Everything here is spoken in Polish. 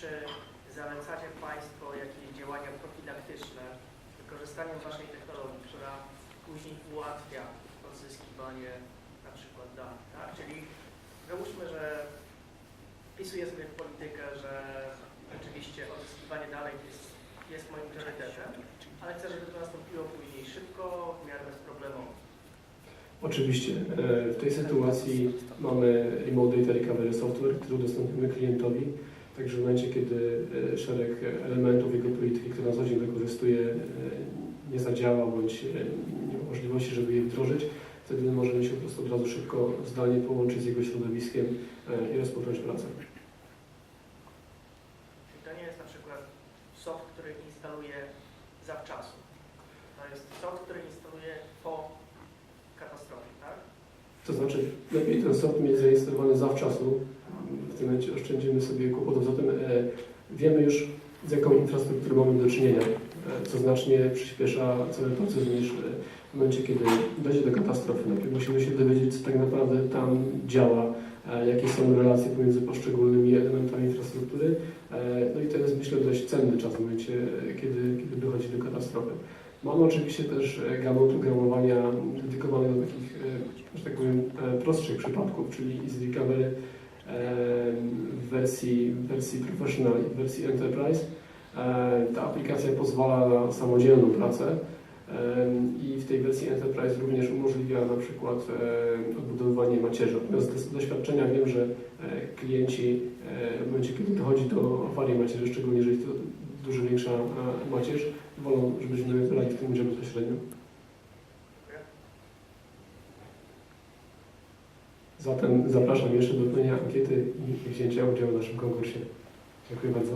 czy zalecacie Państwo jakieś działania profilaktyczne wykorzystaniem Waszej technologii, która później ułatwia odzyskiwanie na przykład danych, tak? Czyli załóżmy, że wpisuję sobie w politykę, że rzeczywiście odzyskiwanie danych jest, jest moim priorytetem, ale chcę, żeby to nastąpiło później szybko, w miarę bezproblemowo. Oczywiście. e, W tej sytuacji mamy Remote Data Recovery Software, który udostępnimy klientowi. Także w momencie, kiedy e, szereg elementów jego polityki, które na co dzień wykorzystuje, e, nie zadziała bądź nie ma możliwości, żeby je wdrożyć, wtedy możemy się po prostu od razu szybko zdalnie połączyć z jego środowiskiem i rozpocząć pracę. To nie jest na przykład soft, który instaluje zawczasu. To jest soft, który instaluje po? To znaczy, lepiej ten soft mieć zainstalowany zawczasu. W tym momencie oszczędzimy sobie kłopotów. Zatem e, wiemy już, z jaką infrastrukturą mamy do czynienia, e, co znacznie przyspiesza cały proces niż e, w momencie, kiedy dojdzie do katastrofy. Najpierw musimy się dowiedzieć, co tak naprawdę tam działa, jakie są relacje pomiędzy poszczególnymi elementami infrastruktury. E, No i to jest, myślę, dość cenny czas w momencie, e, kiedy, kiedy dochodzi do katastrofy. Mamy oczywiście też e, gamę oprogramowania dedykowanego do takich, e, że tak powiem, e, prostszych przypadków, czyli Easy Recovery e, w wersji, wersji Professional i w wersji Enterprise. E, Ta aplikacja pozwala na samodzielną pracę e, i w tej wersji Enterprise również umożliwia na przykład odbudowywanie macierzy. Natomiast z doświadczenia wiem, że e, klienci e, w momencie, kiedy dochodzi do awarii macierzy, szczególnie jeżeli to dużo większa e, macierz, wolą, żebyśmy brali w tym udział bezpośrednio. Zatem zapraszam jeszcze do wypełnienia ankiety i wzięcia udziału w naszym konkursie. Dziękuję bardzo.